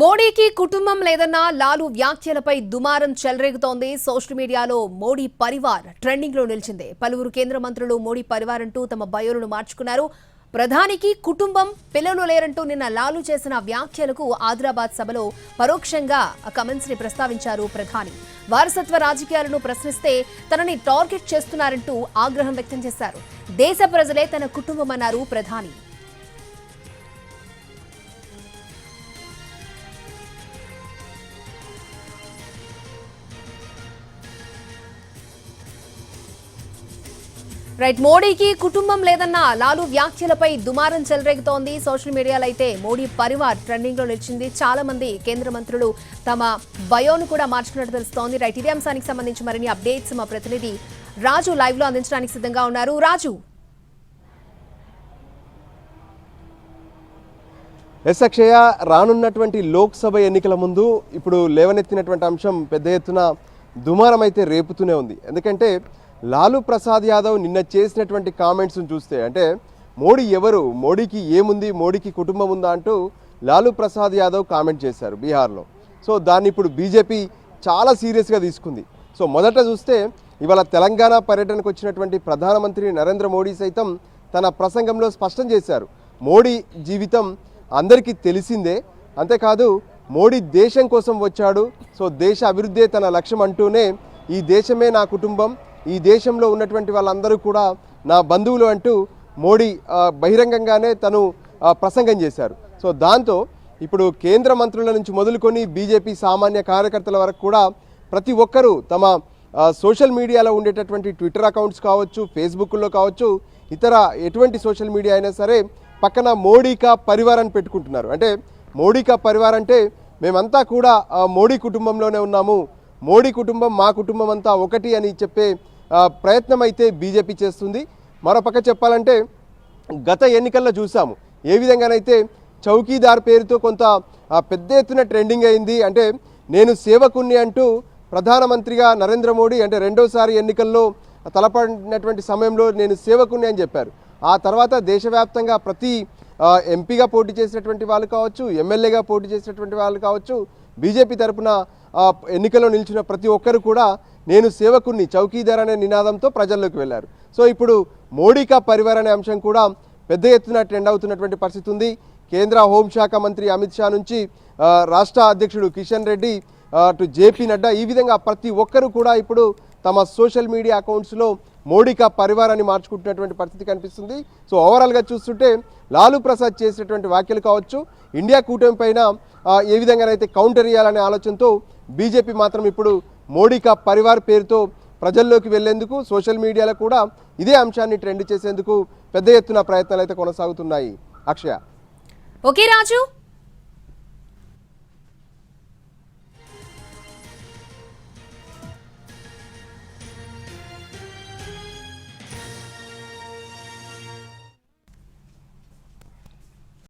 మోడీకి కుటుంబం లేదన్న లాలు వ్యాఖ్యలపై దుమారం చెలరేగుతోంది. సోషల్ మీడియాలో మోడీ పరివార్ ట్రెండింగ్లో నిలిచింది. పలువురు కేంద్ర మంత్రులు మోడీ పరివార్ అంటూ తమ బయోలను మార్చుకున్నారు. ప్రధానికి కుటుంబం పిల్లలు లేరంటూ నిన్న లాలు చేసిన వ్యాఖ్యలకు ఆదిలాబాద్ సభలో పరోక్షంగా కమెంట్స్ని ప్రస్తావించారు ప్రధాని. వారసత్వ రాజకీయాలను ప్రశ్నిస్తే తనని టార్గెట్ చేస్తున్నారంటూ ఆగ్రహం వ్యక్తం చేశారు. దేశ ప్రజలే తన కుటుంబమన్నారు ప్రధాని. రైట్ మోడీకి కుటుంబం లేదన్న లాలు వ్యాఖ్యలపై దుమారం చెలరేగుతోంది. సోషల్ మీడియాలో అయితే మోడీ పరివార్ ట్రెండింగ్లో నిలిచింది. చాలా మంది కేంద్ర మంత్రులు తమ బయోను కూడా మార్చుకున్నట్టు తెలుస్తోంది. రైట్ ఇదే అంశానికి సంబంధించి మరిన్ని అప్డేట్స్ మా ప్రతినిధి రాజు లైవ్లో అందించడానికి సిద్ధంగా ఉన్నారు. రాజు. ఎస్ అక్షయ రానున్నటువంటి లోక్సభ ఎన్నికల ముందు ఇప్పుడు లేవనెత్తినటువంటి అంశం పెద్ద ఎత్తున దుమారం అయితే రేపుతూనే ఉంది. ఎందుకంటే లాలూ ప్రసాద్ యాదవ్ నిన్న చేసినటువంటి కామెంట్స్ని చూస్తే అంటే మోడీ ఎవరు మోడీకి ఏముంది మోడీకి కుటుంబం ఉందా అంటూ లాలూ ప్రసాద్ యాదవ్ కామెంట్ చేశారు బీహార్లో. సో దాన్ని ఇప్పుడు బీజేపీ చాలా సీరియస్గా తీసుకుంది. సో మొదట చూస్తే ఇవాళ తెలంగాణ పర్యటనకు వచ్చినటువంటి ప్రధానమంత్రి నరేంద్ర మోడీ సైతం తన ప్రసంగంలో స్పష్టం చేశారు. మోడీ జీవితం అందరికీ తెలిసిందే అంతేకాదు మోడీ దేశం కోసం వచ్చాడు సో దేశ అభివృద్ధే తన లక్ష్యం అంటూనే ఈ దేశమే నా కుటుంబం ఈ దేశంలో ఉన్నటువంటి వాళ్ళందరూ కూడా నా బంధువులు అంటూ మోడీ బహిరంగంగానే తను ప్రసంగం చేశారు. సో దాంతో ఇప్పుడు కేంద్ర మంత్రుల నుంచి మొదలుకొని బీజేపీ సామాన్య కార్యకర్తల వరకు కూడా ప్రతి ఒక్కరూ తమ సోషల్ మీడియాలో ఉండేటటువంటి ట్విట్టర్ అకౌంట్స్ కావచ్చు ఫేస్బుక్లో కావచ్చు ఇతర ఎటువంటి సోషల్ మీడియా అయినా సరే పక్కన మోడీకా పరివారాన్ని పెట్టుకుంటున్నారు. అంటే మోడీకా పరివార్ అంటే మేమంతా కూడా మోడీ కుటుంబంలోనే ఉన్నాము. మోడీ కుటుంబం మా కుటుంబం అంతా ఒకటి అని చెప్పే ప్రయత్నం అయితే బీజేపీ చేస్తుంది. మరోపక్క చెప్పాలంటే గత ఎన్నికల్లో చూసాము. ఏ విధంగానైతే చౌకీదార్ పేరుతో కొంత పెద్ద ఎత్తున ట్రెండింగ్ అయింది. అంటే నేను సేవకుణ్ణి అంటూ ప్రధానమంత్రిగా నరేంద్ర మోడీ అంటే రెండోసారి ఎన్నికల్లో తలపడినటువంటి సమయంలో నేను సేవకుణ్ణి అని చెప్పారు. ఆ తర్వాత దేశవ్యాప్తంగా ప్రతి ఎంపీగా పోటీ చేసినటువంటి వాళ్ళు కావచ్చు ఎమ్మెల్యేగా పోటీ చేసినటువంటి వాళ్ళు కావచ్చు బీజేపీ తరపున ఎన్నికల్లో నిలిచిన ప్రతి ఒక్కరు కూడా నేను సేవకుణ్ణి చౌకీదార్ అనే నినాదంతో ప్రజల్లోకి వెళ్ళారు. సో ఇప్పుడు మోడీకా పరివార్ అనే అంశం కూడా పెద్ద ఎత్తున ట్రెండ్ అవుతున్నటువంటి పరిస్థితి ఉంది. కేంద్ర హోంశాఖ మంత్రి అమిత్ షా నుంచి రాష్ట్ర అధ్యక్షుడు కిషన్ రెడ్డి అటు జేపీ నడ్డా ఈ విధంగా ప్రతి ఒక్కరు కూడా ఇప్పుడు తమ సోషల్ మీడియా అకౌంట్స్లో మోడీకా పరివారాన్ని మార్చుకుంటున్నటువంటి పరిస్థితి కనిపిస్తుంది. సో ఓవరాల్గా చూస్తుంటే లాలూ ప్రసాద్ చేసినటువంటి వ్యాఖ్యలు కావచ్చు ఇండియా కూటమి పైన ఏ విధంగానైతే కౌంటర్ ఇవ్వాలనే ఆలోచనతో బీజేపీ మాత్రం ఇప్పుడు మోడీకా పరివార్ పేరుతో ప్రజల్లోకి వెళ్ళేందుకు సోషల్ మీడియాలో కూడా ఇదే అంశాన్ని ట్రెండ్ చేసేందుకు పెద్ద ఎత్తున ప్రయత్నాలు అయితే కొనసాగుతున్నాయి. అక్షయ. ఓకే రాజు.